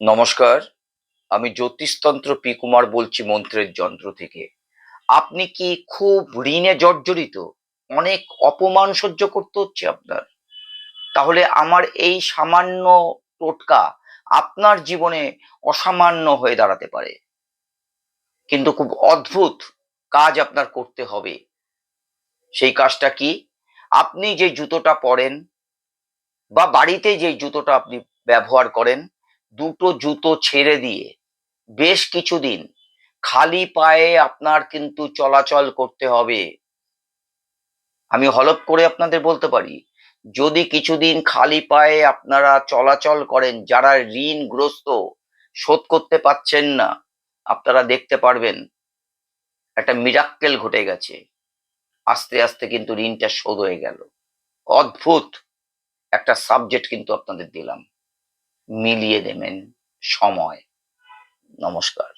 নমস্কার, আমি জ্যোতিষতন্ত্র পি কুমার বলছি মন্ত্রের যন্ত্র থেকে। আপনি কি খুব ঋণে জর্জরিত? অনেক অপমান সহ্য করতে হচ্ছে আপনার। তাহলে আমার এই সামান্য টোটকা আপনার জীবনে অসামান্য হয়ে দাঁড়াতে পারে। কিন্তু খুব অদ্ভুত কাজ আপনার করতে হবে। সেই কাজটা কি? আপনি যে জুতোটা পরেন বা বাড়িতে যে জুতোটা আপনি ব্যবহার করেন দুটো জুতো ছেড়ে দিয়ে বেশ কিছুদিন খালি পায়ে আপনার কিন্তু চলাচল করতে হবে। আমি হলপ করে আপনাদের বলতে পারি, যদি কিছুদিন খালি পায়ে আপনারা চলাচল করেন, যারা ঋণগ্রস্ত, শোধ করতে পারছেন না, আপনারা দেখতে পারবেন একটা মিরাক্কেল ঘটে গেছে। আস্তে আস্তে কিন্তু ঋণটা শোধ হয়ে গেল। অদ্ভুত একটা সাবজেক্ট কিন্তু আপনাদের দিলাম। মিলিয়ে দেবেন সময়। নমস্কার।